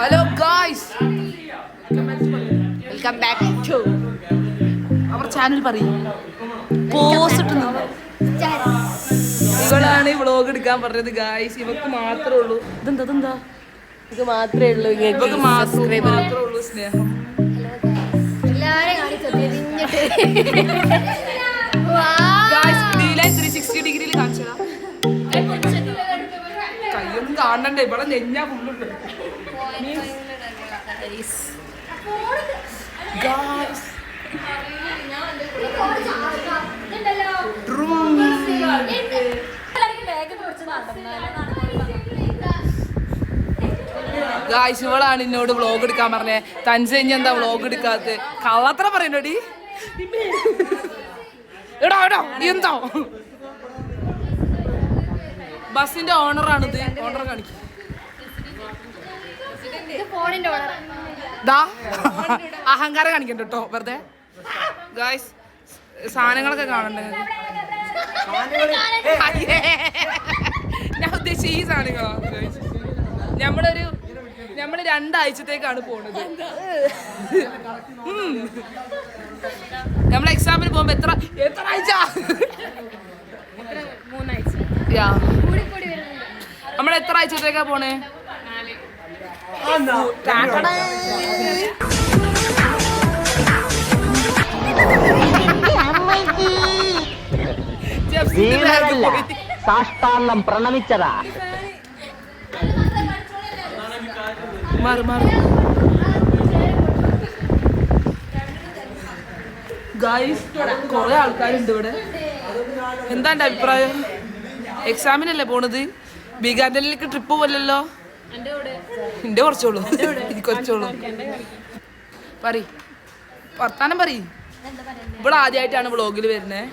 Hello guys welcome back to our channel പറയും. പോസ് ഇവളാണ് വ്ളോഗ് എടുക്കാൻ പറഞ്ഞത് ഗായ്സ് ഇവക്ക് മാത്രമേ ഉള്ളൂ. ഇതെന്താ ഇതെന്താ? ഇത് മാത്രമേ ഉള്ളൂ ഇവക്ക് മാത്രമേ ഉള്ളൂ. സ്നേഹം. ത്രീ സിക്സ്റ്റി ഡിഗ്രിയിൽ കാണിച്ചതാ. കയ്യൊന്നും കാണണ്ടേ? ഇവിടെ നെഞ്ഞാ ഫുള്ളുണ്ട് ഗായ്സ് ഇവളാണ് എന്നോട് വ്ളോഗ് എടുക്കാൻ പറഞ്ഞേ. തൻസേഞ്ഞ എന്താ വ്ളോഗ് എടുക്കാത്ത? കള്ളത്ര പറയണ്ടോടി എടാ എടാ എന്താ? ബസിന്റെ ഓണറാണിത് ഓണർ കാണിക്കും. ദാ അഹങ്കാരം കാണിക്കണ്ട കേട്ടോ വെറുതെ. ഗായ്സ് സാധനങ്ങളൊക്കെ കാണണ്ടേ. ഞാൻ ഉദ്ദേശിച്ച ഈ സാധനങ്ങളാ. നമ്മളൊരു നമ്മൾ രണ്ടാഴ്ചത്തേക്കാണ് പോണത്. നമ്മൾ എക്സാമിന് പോകുമ്പോ എത്ര എത്ര ആഴ്ച? യാ. കൂടി കൂടി വരുന്നുണ്ട്. നമ്മൾ എത്ര ആഴ്ചത്തേക്കാ പോണേ? വീണതല്ല. സാഷ്ടാംഗം പ്രണമിച്ചതാ. മാറി മാറി. ഗായ്സ് കുറെ ആൾക്കാരുണ്ട് ഇവിടെ. എന്താ അഭിപ്രായം? എക്സാമിനല്ലേ പോണത്? ബീഗാൻഡലിലേക്ക് ട്രിപ്പ് പോലല്ലോ എന്റെ കുറച്ചോളൂ ഇത് കുറച്ചോളൂ പറ വർത്താനം പറ ഇവിടെ ആദ്യമായിട്ടാണ് വ്ളോഗിൽ വരുന്നത്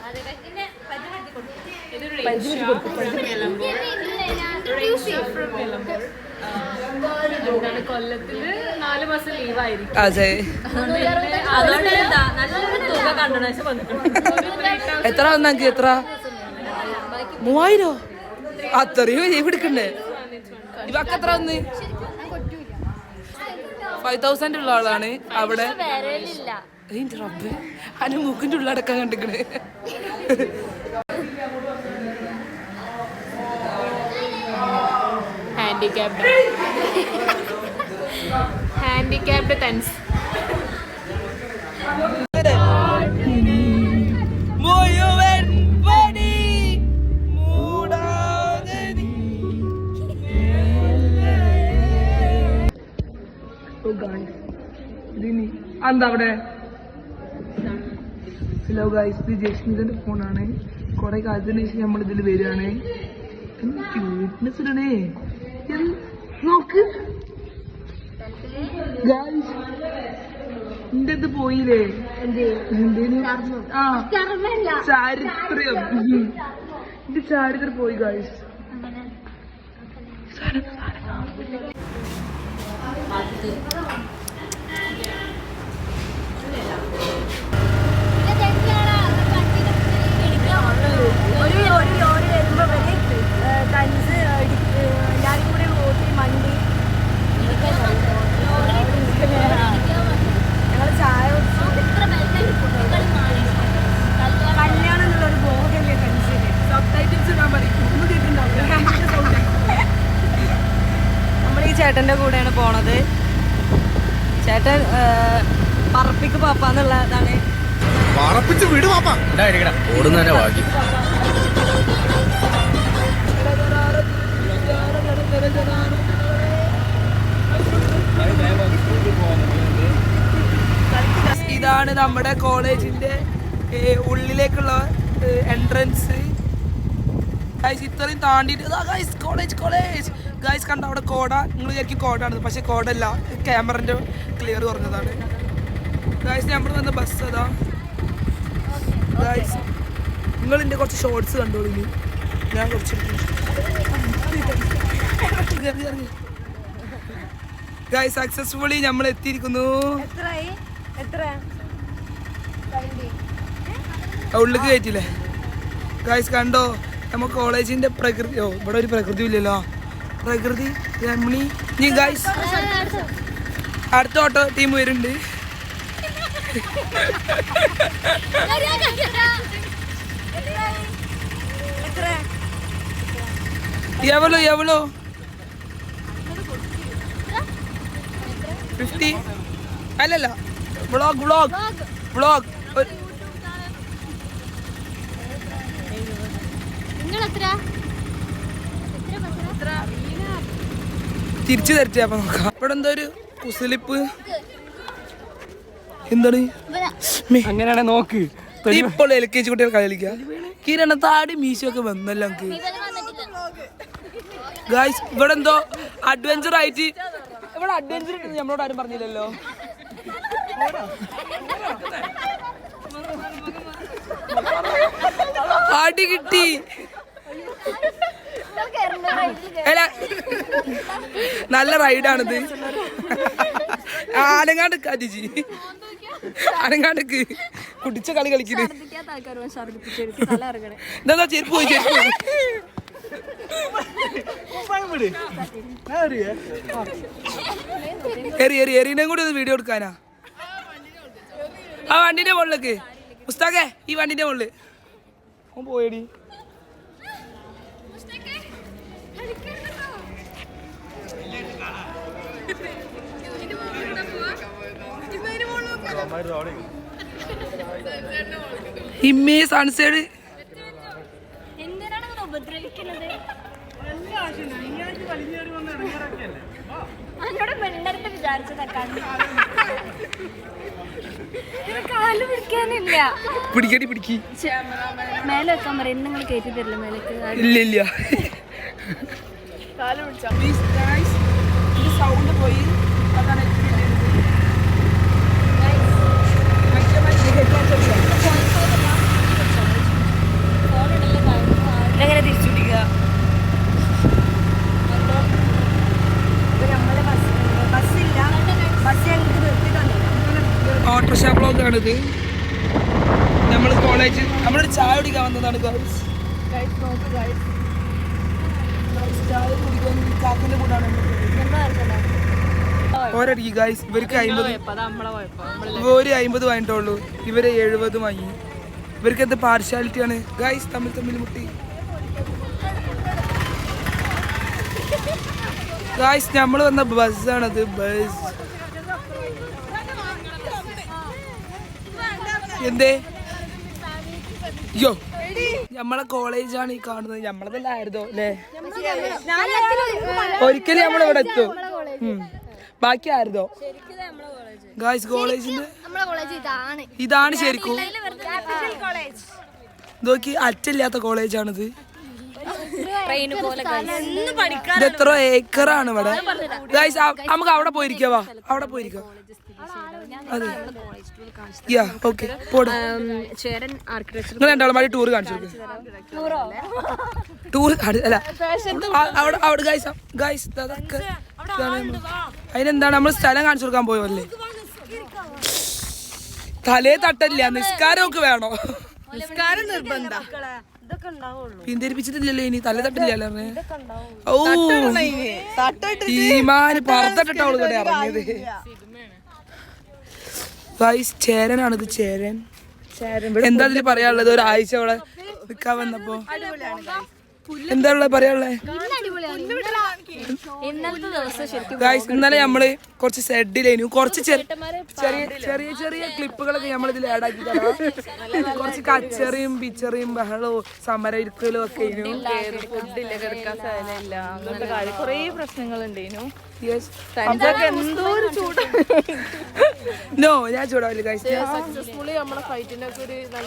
കൊല്ലത്തിൽ നാല് മാസം ലീവായിരിക്കും അതെ. എത്ര വന്നാക്ക് എത്ര? മൂവായിരോ? അത്രയും ലീവ് എടുക്കണ്ടേ? ഇവക്ക് വന്ന്? ഫൈവ് തൗസൻഡ് ഉള്ള ആളാണ് അവിടെ. അതിന്റെ റബ്ബ് അതിന് മൂക്കിന്റെ ഉള്ളടക്കം കണ്ടിക്കണേ. ഹാൻഡിക്യാപ്ഡ് ഹാൻഡിക്യാപ്ഡ് തെൻസ് എന്താ അവിടെ? ഹലോ ഗൈസ് ഇത് ജസ്മിതന്റെ ഫോണാണ്. കുറെ കാലത്തിന് ശേഷം നമ്മൾ ഇതിൽ വരികയാണ്. ക്യൂട്ട്നെസ് ഇടണേ. നോക്ക്. ഗായ്സ് എന്റെ ഇത് പോയില്ലേ എന്തേനു ആ. ചാരിത്രം. എന്റെ ചാരിത്രം പോയി ഗായ്സ് ഒരു ഇതാണ് നമ്മുടെ കോളേജിന്റെ ഉള്ളിലേക്കുള്ള എൻട്രൻസ് ഗൈസ് ഇത്രയും താണ്ടിയിട്ട് ഗൈസ് കോളേജ് കോളേജ് ഗൈസ് കണ്ട അവിടെ കോട. നിങ്ങൾ വിചാരിക്കും കോടാണ് പക്ഷെ കോടല്ല. ക്യാമറന്റെ ക്ലിയർ കുറഞ്ഞതാണ് ഗൈസ് നമ്മൾ വന്ന ബസ് അതാ. നിങ്ങൾ എന്റെ കുറച്ച് ഷോർട്സ് കണ്ടോളൂ ഇനി? ഞാൻ കുറച്ച് ഗൈസ് സക്സസ്ഫുള്ളി നമ്മൾ എത്തിയിരിക്കുന്നു. ഉള്ളിലേക്ക് കയറ്റില്ലേ ഗായ്സ് കണ്ടോ? നമ്മ കോളേജിന്റെ പ്രകൃതി ഓ ഇവിടെ ഒരു പ്രകൃതി ഇല്ലല്ലോ. പ്രകൃതി രമണി. ഗൈസ് അടുത്ത ഓട്ടോ ടീം വരുന്നുണ്ട്. എവളോ എവളോ ഫിഫ്റ്റി അല്ലല്ല വ്ളോഗ് വ്ളോഗ് വ്ളോഗ് തിരിച്ചു തരട്ടെ അപ്പൊ നോക്കാം. ഇവിടെ എന്തോ ഒരു കുസലിപ്പ് എന്താണ്? അങ്ങനെയാണെ നോക്ക്. ഇപ്പോൾ എൽ കെ ജി കുട്ടികൾ കളിക്ക? കിരണ താടി മീശയൊക്കെ വന്നല്ലോ ഗായ്സ് ഇവിടെ എന്തോ അഡ്വഞ്ചർ ആയിട്ട് ഇവിടെ അഡ്വഞ്ചർ നമ്മളോട് ആരും പറഞ്ഞില്ലല്ലോ. അടി കിട്ടി. അല്ല. നല്ല റൈഡാണിത് ആനങ്ങാണ്ട് അജിജി ആനങ്ങാണ്ട് കുടിച്ച കളി കളിക്കുന്നത് എന്താ ചെരുപ്പ് പോയി ചെരുപ്പ് പോയി. എറി എറി എറിനെ കൂടി വീഡിയോ എടുക്കാനാ? ആ വണ്ടിന്റെ മുകളിലേക്ക്. പുസ്തകേ ഈ വണ്ടിന്റെ മുകളിൽ. ഓൻ പോയടി. ഇമ്മേ സൺസൈഡ് ഉപദ്രവിക്കുന്നത്? എന്നോട് മിണ്ടരുത് വിചാരിച്ചതൊക്കെ കാൽ പിടിക്കാനില്ല. പിടിക്കടി പിടിക്കി. മേലെ വെക്കാൻ പറയും നിങ്ങൾ കയറ്റി തരില്ല മേലേക്ക്? ഇല്ല ഇല്ല. സൗണ്ട് പോയി അതാണ് എങ്ങനെ തിരിച്ചു പിടിക്കുക നമ്മളെ ബസ് ബസ്സില്ല ബസ് ഞങ്ങൾക്ക് നിർത്തി തന്നില്ല ബ്ലോക്കാണിത് നമ്മൾ കോളേജ് നമ്മളൊരു ചായ കുടിക്കാൻ വന്നതാണ്. Guys, ചായ കുടിക്കാൻ കൂടാണ്. ഇവർക്ക് അമ്പത് ഒരു അമ്പത് വാങ്ങിട്ടുള്ളൂ ഇവർ എഴുപത് വാങ്ങി ഇവർക്ക് എന്ത് പാർഷ്യാലിറ്റി ആണ്? ഗായ്സ് തമ്മിൽ തമ്മിൽ മുട്ടി. ഗായ്സ് നമ്മൾ വന്ന ബസ് ബസ്സാണത് ബസ് എന്തേ? യോ നമ്മളെ കോളേജാണ് ഈ കാണുന്നത്. നമ്മളതല്ലായിരുന്നോ അല്ലേ? ഒരിക്കലും നമ്മളിവിടെ എത്തും? ഉം. ബാക്കി ആയിരുന്നോ ഗായ്സ് കോളേജിന്റെ നമ്മളെ കോളേജ് ഇതാണ്. ഇതാണ് ശരിക്കും. നോക്കി അറ്റില്ലാത്ത കോളേജാണിത്. ഇത് എത്ര ഏക്കറാണ് ഇവിടെ. ഗായ്സ് നമുക്ക് അവിടെ പോയിരിക്കാവാ അവിടെ പോയിരിക്കാം. നിങ്ങൾ രണ്ടാളും ടൂർ കാണിച്ചു? ടൂർ അല്ല. അവിടെ അവിടെ അതൊക്കെ നമ്മൾ. അതിനെന്താണ്? നമ്മൾ സ്ഥലം കാണിച്ചു കൊടുക്കാൻ പോയല്ലേ തലേ തട്ടല്ല നിസ്കാരമൊക്കെ വേണോ? നിസ്കാരം നിർബന്ധ. പിന്തിരിപ്പിച്ചിട്ടില്ലല്ലോ ഇനി. തല തട്ടില്ലല്ലോ. ഓ. തീമാന് പുറത്തിട്ടിട്ട് അവൾ ഇവിടെ ഇറങ്ങിയത് ചേരനാണ് ഇത് ചേരൻ എന്താ അതിൽ പറയാനുള്ളത്? ഒരാഴ്ച അവിടെ നിൽക്കാൻ വന്നപ്പോ. എന്താ ഉള്ളത് പറയാനുള്ളത് ഗൈസ് ദിവസം ശരിക്കും ഗായ്സ് ഇന്നലെ നമ്മൾ കുറച്ച് സെഡിലേനു. കുറച്ച് ചെറിയ ചെറിയ ചെറിയ ക്ലിപ്പുകളൊക്കെ നമ്മൾ ഇതിൽ ആഡ് തരാം. കുറച്ച് കച്ചറിയും പിച്ചറിയും ബഹളവും സമരം ഇരിക്കലും ഒക്കെ പ്രശ്നങ്ങളുണ്ടേനു നോ ഞാൻ ചൂടാവില്ല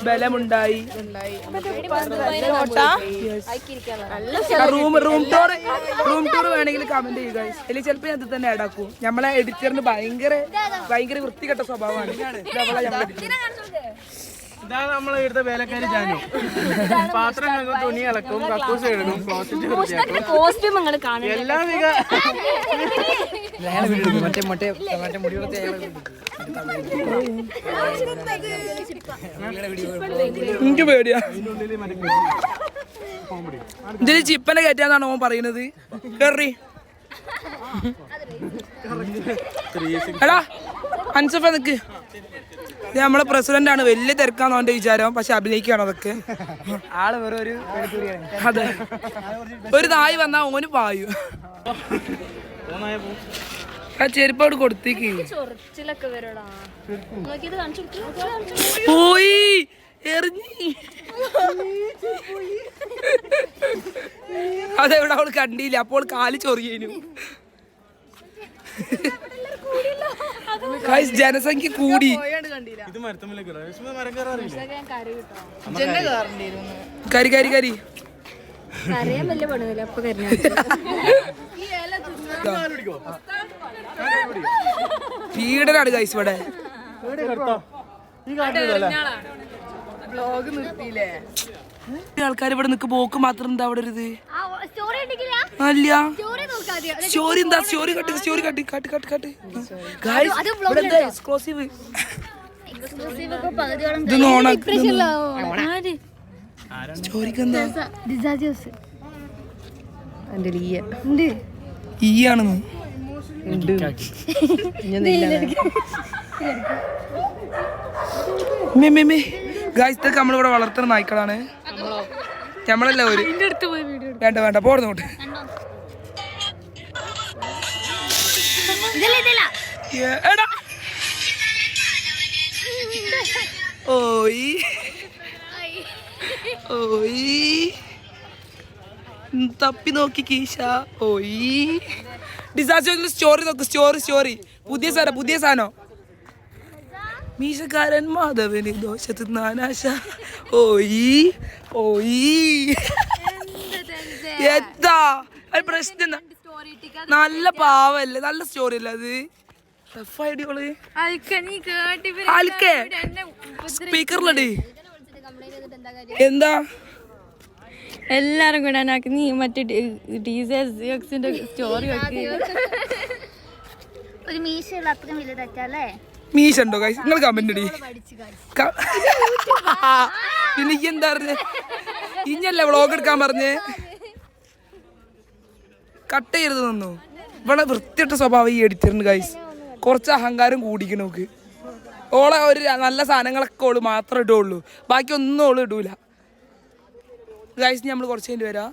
ബലമുണ്ടായി. Room room tour room tour വേണമെങ്കിൽ കമന്റ് ചെയ്യുക അല്ലെങ്കിൽ ചിലപ്പോൾ ഞാൻ ഇത് തന്നെ ഇടാക്കും നമ്മളെ എഡിറ്ററിന് ഭയങ്കര ഭയങ്കര വൃത്തികെട്ട സ്വഭാവമാണ്. ഇതാണ് നമ്മളെ ഇവിടുത്തെ വേലക്കാരി ജാനു. പാത്രം കഴുകും തുണി ഇളക്കും കക്കൂസ് കഴുകും ക്ലോസറ്റ് വൃത്തിയാക്കും. കോസ്റ്റ്യൂം നിങ്ങൾ കാണുന്നത്. എല്ലാ വിധ മറ്റേ മറ്റേ മറ്റേ മുടി എനിക്ക് പേടിയാ. ഇതിൽ ചിപ്പനെ കയറ്റാന്നാണ് ഓൻ പറയുന്നത്? കറി. എടാ അൻസഫ നിക്ക്. ഇത് നമ്മളെ പ്രസിഡന്റ് ആണ്. വലിയ തിരക്കാന്ന് അവന്റെ വിചാരം. പക്ഷെ അഭിനയിക്കുകയാണ് അതൊക്കെ. ആൾ വെറും ഒരു അതെ. ഒരു നായി വന്നാ ഓന് പായു. ആ ചെരുപ്പോട് കൊടുത്തേക്ക്. പോയി. എറിഞ്ഞി. അതെവിടെ അവൾ കണ്ടില്ല. അപ്പോൾ കാൽ ചൊറിയേനു. Guys, ജനസംഖ്യ കൂടി. കരി കരി കരി. പീഡനാണ് ഗൈസ് ഇവിടെ. ബ്ലോഗ് കാട്ടിലല്ലേ ആൾക്കാർ ഇവിടെ നിക്ക് പോക്ക് മാത്രം എന്താ അവിടെ ഒരു ഇത് അല്ല. സ്റ്റോറി എന്താ? സ്റ്റോറി കട്ട് സ്റ്റോറി കട്ട് കാട്ട് കാട്ട് കാട്ട്. Guys, ഇവിടെ എന്താ എക്സ്ക്ലൂസീവ് പകുതിയോളം ഇത് നോണ ആര്? സ്റ്റോറിക്ക് എന്താ? ഈ ആണെന്ന് ഗായ്സ് ഇതൊക്കെ നമ്മളിവിടെ വളർത്തുന്ന നായ്ക്കളാണ്. നമ്മളല്ല ഒരു? വേണ്ട വേണ്ട പോടുന്നോട്ട് ഓയ്. ഓയ്. തപ്പി നോക്കി കീശ. ഓയ്. ഡിസാസ്റ്റർ സ്റ്റോറി നോക്ക് സ്റ്റോറി സ്റ്റോറി. പുതിയ സാധനം പുതിയ സാധനം. മീശക്കാരൻ മാധവന് ദോശ തിന്നാനാശ ഓയി ഓയി. എന്താ ഒരു പ്രശ്നം? നല്ല പാവല്ലേ നല്ല സ്റ്റോറി അല്ലേ അത്? സ്പീക്കറിലടി. എന്താ? എല്ലാരും കൂടെ നീ മറ്റേ സ്റ്റോറി ഒരു മീശയുള്ള അത്രയും വലിയ തെറ്റല്ലേ? മീശ ഉണ്ടോ ഗൈസ് നിങ്ങൾ കമന്റ് അടി ക- പിന്നെ ഈ എന്താ പറഞ്ഞ? ഇഞ്ഞല്ലേ വ്ളോഗ് എടുക്കാൻ പറഞ്ഞേ? കട്ട് ചെയ്ത് തന്നു ഇവിടെ വൃത്തിയിട്ട സ്വഭാവം ഈ എഡിറ്ററിന് ഗൈസ് കുറച്ച് അഹങ്കാരം കൂടിക്കണം നോക്ക് ഓളെ ഒരു നല്ല സാധനങ്ങളൊക്കെ ഓൾ മാത്രമേ ഇടുള്ളൂ. ബാക്കി ഒന്നും ഓൾ ഇടൂല. ഗൈസ് നമ്മൾ കുറച്ച് കഴിഞ്ഞ് വരാം.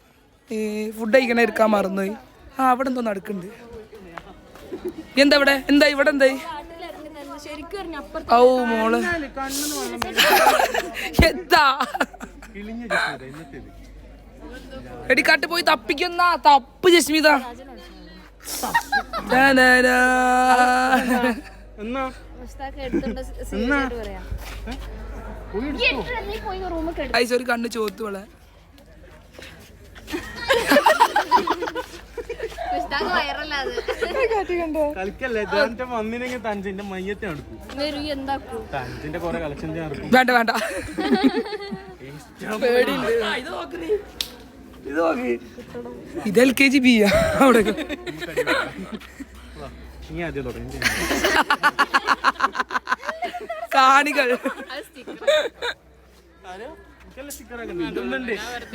ഈ ഫുഡ് കഴിക്കണ എടുക്കാൻ മറന്നുപോയി. ആ അവിടെ എന്തോ നടക്കുന്നുണ്ട്. എന്താ ഇവിടെ? എന്താ ഇവിടെ എന്തായി? ഔ മോൾ. എന്താ? കിളിഞ്ഞ ജസ്മിത ഇന്നത്തേത് എടി കാട്ട് പോയി തപ്പിക്കുന്ന. തപ്പ് ജസ്മിത. ഐസ് ഒരു കണ്ണ് ചോത്ത് വേണ്ട വേണ്ട. ആ, ഇത് എൽ കെ ജി ബി അവിടെ. കാണികൾ.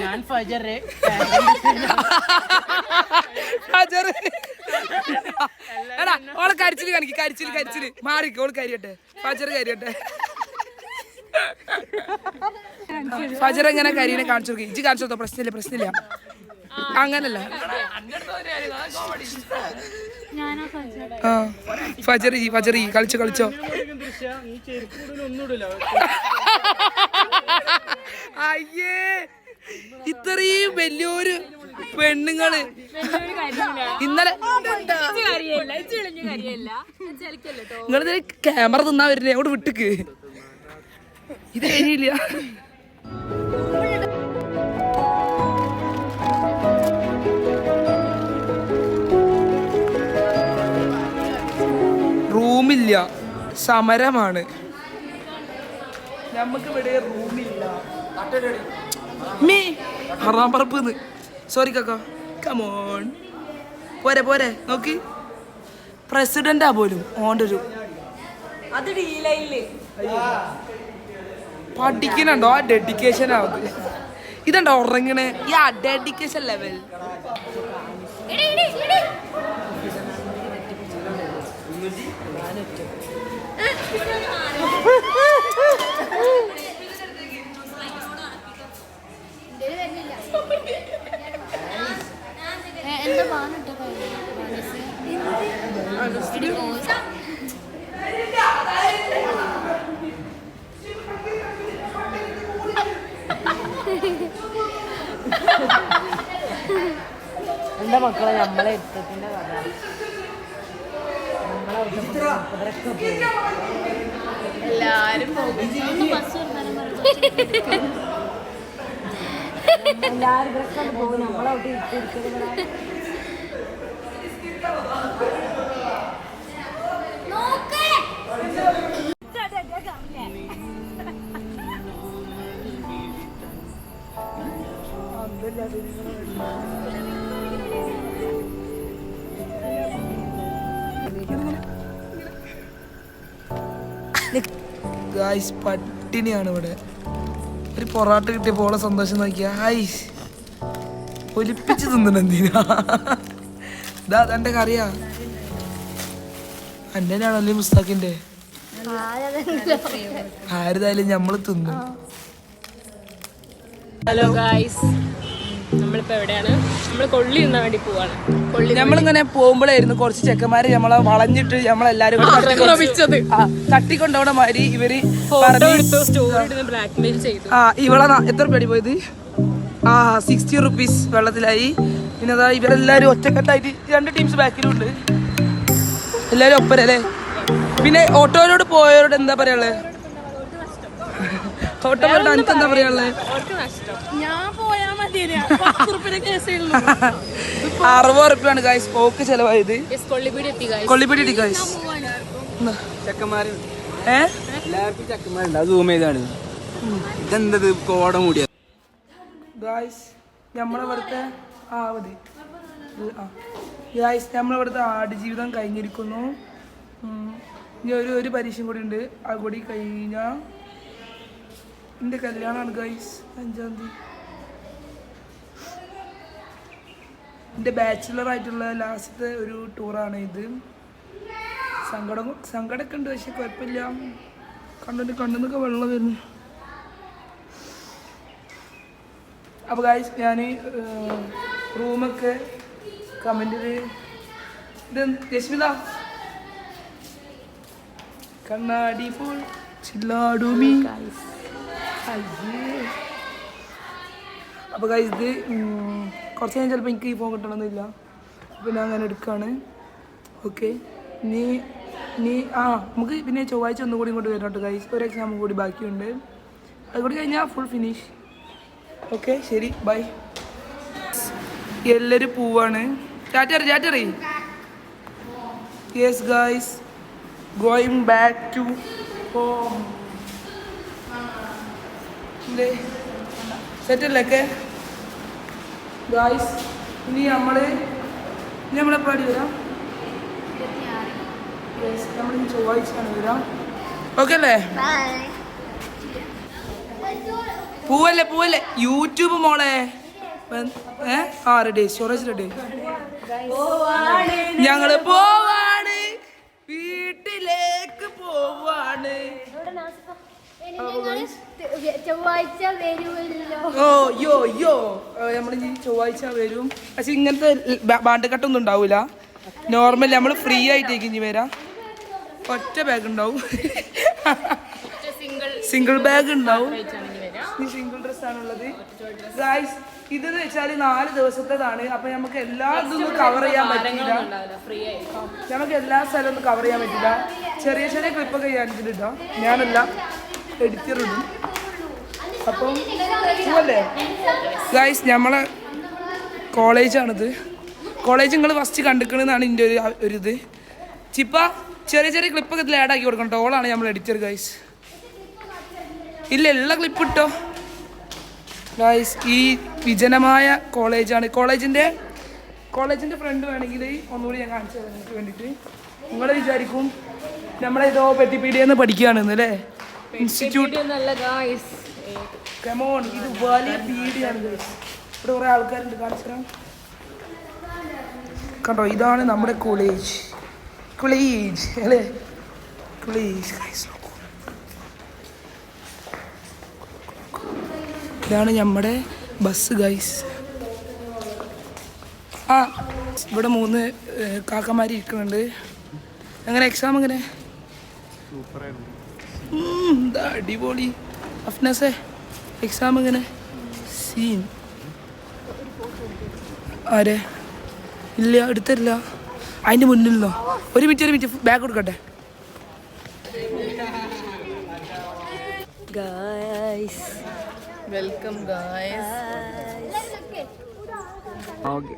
ഞാൻ ഫജറെ ഫജറ്. എടാ ഓളെ കരിച്ചിൽ കാണിക്ക് കരിച്ചിൽ കരിച്ചിൽ മാറിക്ക് ഓൾ കരിയട്ടെ ഫജർ കരിയട്ടെ ഫജർ എങ്ങനെ കരിനെ കാണിച്ചു കൊടുക്കും ഇജ്ജ് കാണിച്ചു കൊടുത്തോ? പ്രശ്നമില്ല പ്രശ്നമില്ല. അങ്ങനല്ല. ആ. ഫജർ ഫജർ കളിച്ചോ കളിച്ചോ നീ ചെരുപ്പൂടിൽ ഒന്നും ഇടില്ല അയ്യേ. ഇത്രയും വലിയൊരു പെണ്ണുങ്ങൾ. ഇന്നലെ നിങ്ങളിത് ക്യാമറ തിന്നാ വരുന്നേ. അവിടെ വിട്ടുക്ക്. ഇത് കഴിഞ്ഞില്ല റൂമില്ല. സമരമാണ്. നമുക്ക് ഇവിടെ റൂമില്ല. മീ. ഹറാം പറപ്പ് സോറി കക്ക. കമോൺ പോരെ പോരെ. നോക്ക്. പ്രസിഡന്റാ പോലും ഓന്റെ ഒരു അത് പഠിക്കണുണ്ടോ ആ ഡെഡിക്കേഷൻ ആവുന്നത് ഇതുണ്ടോ ഉറങ്ങണേ? ഈ ആ ഡെഡിക്കേഷൻ ലെവൽ എന്താ എന്റെ മക്കളെ നമ്മളെ ഇഷ്ടത്തിന്റെ കഥ. എല്ലാരും എല്ലാരും പോകും നമ്മളെ അവിടെ ഇട്ടിരിക്കുന്നത് ഗായ്സ് പട്ടിണിയാണ് ഇവിടെ. ഒരു പൊറാട്ട കിട്ടിയപ്പോൾ ഓളെ സന്തോഷം നോക്കിയാ. ഹായ് ഒലിപ്പിച്ച് തിന്നണെന്തിനാ ഇതാ അതെന്റെ കറിയാ? അന്റെനാണല്ലേ മുസ്താഖിന്റെ ആരുതായാലും ഞമ്മൾ തിന്നു. ഹലോ ഗായ്സ് നമ്മളിപ്പോ എവിടെയാണ്? നമ്മൾ കൊള്ളി വേണ്ടി പോവാണ്. കൊള്ളി നമ്മളിങ്ങനെ പോകുമ്പോഴായിരുന്നു കുറച്ച് ചെക്കന്മാര് നമ്മളെ വളഞ്ഞിട്ട് നമ്മളെല്ലാരും കൂടെ. ആ, തട്ടിക്കൊണ്ടോടെ മാതിരി ഇവർ ഫോട്ടോ പറഞ്ഞ് എടുത്തു സ്റ്റോറി ഇടുന്ന ചെയ്തു. ആ ഇവളെ ന- എത്ര പേടി പോയത്? ആ സിക്സ്റ്റി റുപ്പീസ് വെള്ളത്തിലായി. പിന്നെ അതാ ഇവരെല്ലാരും ഒറ്റക്കെട്ടായിട്ട് രണ്ട് ടീംസ് ബാക്കിലുണ്ട്. എല്ലാരും ഒപ്പര അല്ലേ? പിന്നെ ഓട്ടോയിലോട് പോയവരോട് എന്താ പറയാനുള്ളത് ഓട്ടോ എന്താ പറയാനുള്ളത് അവർക്ക് നഷ്ടം. ഞാൻ പോയാ അറുപത് റുപ്യാണ് ഗായ്സ് പോക്ക് ചെലവായത്. കൊള്ളിപ്പീടി എത്തി ഗായ്സ് കൊള്ളിപ്പിടി ഗായ്സ് ചെക്കന്മാര്. ഏ? എല്ലാവർക്കും ചെക്കന്മാരുണ്ട്. അത് സൂം ചെയ്താണ്. ഇതെന്തത് കോട മൂടിയ? ഗായ്സ് നമ്മളിവിടുത്തെ ആവതി മതി. ആ. ഗായ്സ് നമ്മളിവിടുത്തെ ആടുജീവിതം കഴിഞ്ഞിരിക്കുന്നു. ഇനി ഒരു ഒരു പരീക്ഷയും കൂടി ഉണ്ട്. അത് കൂടി കഴിഞ്ഞാൽ എന്റെ കല്യാണമാണ് ഗായ്സ് അഞ്ചാം തീയതി. എന്റെ ബാച്ചിലർ ആയിട്ടുള്ള ലാസ്റ്റത്തെ ഒരു ടൂറാണ് ഇത്. സങ്കടം സങ്കടമൊക്കെ ഉണ്ട് പക്ഷെ കുഴപ്പമില്ല. കണ്ടു കണ്ണിന്നൊക്കെ വെള്ളം വരുന്നു. അപ്പോൾ ഗായ്സ് ഞാൻ റൂമൊക്കെ കമന്റിൽ ഇത് രശ്മിത. കണ്ണാടി പോൾ ചില്ലാടുമി. അപ്പോൾ ഗായ്സ് ഇത് കുറച്ച് കഴിഞ്ഞാൽ ചിലപ്പോൾ എനിക്ക് ഈ ഫോൺ കിട്ടണമെന്നില്ല അപ്പോൾ ഞാൻ അങ്ങനെ എടുക്കുകയാണ് ഓക്കെ നീ നീ ആ നമുക്ക് പിന്നെ ചൊവ്വാഴ്ച ഒന്നും കൂടി ഇങ്ങോട്ട് വരണം കേട്ടോ ഗൈസ് ഒരു എക്സാം കൂടി ബാക്കിയുണ്ട്. അതുകൂടി കഴിഞ്ഞാൽ ഫുൾ ഫിനിഷ് ഓക്കെ ശരി. ബൈ എല്ലാവരും പൂവാണ്. ചാറ്ററി ചാറ്ററി. Yes guys going back to home സെറ്റല്ലേ ഗായ്സ് ഇനി നമ്മൾ ഇനി നമ്മളെപ്പാടി വരാം. യെസ് നമ്മൾ ഇനി ചൊവ്വാഴ്ചയാണ് വരാം. ഓക്കെ അല്ലേ? പൂവല്ലേ പൂവല്ലേ? യൂട്യൂബ് മോളെ. ഏ? ആ റെഡി സ്റ്റോറേജ് റെഡി ഞങ്ങൾ പോവാണ്. വീട്ടിലേക്ക് പോവാണ്. ചൊവ്വാഴ്ച വരുമല്ലോ ഓ യോ യോ. നമ്മൾ ഈ ചൊവ്വാഴ്ച വരും. പക്ഷെ ഇങ്ങനത്തെ ബാണ്ടക്കട്ടൊന്നും ഉണ്ടാവില്ല നോർമൽ നമ്മൾ ഫ്രീ ആയിട്ടേക്ക് ഇനി വരാം. ഒറ്റ ബാഗ് ഉണ്ടാവും. സിംഗിൾ ബാഗ് ഉണ്ടാവും. ഈ സിംഗിൾ ഡ്രസ് ആണുള്ളത്. ഗായ്സ് ഇതെന്ന് വെച്ചാൽ നാല് ദിവസത്തേതാണ്. അപ്പൊ നമുക്ക് എല്ലാ ഇതൊന്നും കവർ ചെയ്യാൻ പറ്റില്ല. നമുക്ക് എല്ലാ സ്ഥലവും കവർ ചെയ്യാൻ പറ്റില്ല. ചെറിയ ചെറിയ ക്ലിപ്പൊക്കെ ഞാൻ ഇതിലിടാം. ഞാനല്ല. എഡിറ്റർ അപ്പം പോവല്ലേ? ഗായ്സ് നമ്മളെ കോളേജാണിത്. കോളേജ് നിങ്ങൾ ഫസ്റ്റ് കണ്ടിക്കണമെന്നാണ് എന്റെ ഒരു ഒരു ഇത്. ചിപ്പ ചെറിയ ചെറിയ ക്ലിപ്പൊക്കെ ഇതിൽ ആഡ് ആക്കി കൊടുക്കണം ടോളാണ് നമ്മൾ എഡിറ്റർ ഗായ്സ് ഇല്ല എല്ലാ ക്ലിപ്പ് ഇട്ടോ. ഗായ്സ് ഈ വിജനമായ കോളേജാണ്. കോളേജിന്റെ കോളേജിന്റെ ഫ്രണ്ട് വേണമെങ്കിൽ ഒന്നുകൂടി ഞാൻ കാണിച്ചു തരാം നിങ്ങൾക്ക് വേണ്ടിയിട്ട് നിങ്ങൾ വിചാരിക്കും നമ്മളെ ഇതോ പെട്ടിപ്പീഡിയെന്ന് പഠിക്കുകയാണെന്ന് അല്ലേ ഇൻസ്റ്റിറ്റ്യൂട്ട് നല്ല ഗായ്സ് കമോൺ ഇത് വലിയ പീഡിയാണ്. ഇവിടെ കുറേ ആൾക്കാരുണ്ട് കാണിച്ചു കണ്ടോ ഇതാണ് നമ്മുടെ കോളേജ് കോളേജ് അല്ലേ? കോളേജ് ഇതാണ് നമ്മുടെ ബസ് ഗൈസ് ആ ഇവിടെ മൂന്ന് കാക്കമാരി ഇരിക്കുന്നുണ്ട് എങ്ങനെ എക്സാം എങ്ങനെ? ഉം, എന്താ അടിപൊളി. അഫ്നസേ എക്സാം എങ്ങനെ? സീൻ. ആരെ? ഇല്ല എടുത്തില്ല അതിന്റെ നിന്നോ ഒരു മിനിറ്റ് ഒരു മിനിറ്റ് ബാഗ് കൊടുക്കട്ടെ? Guys welcome guys okay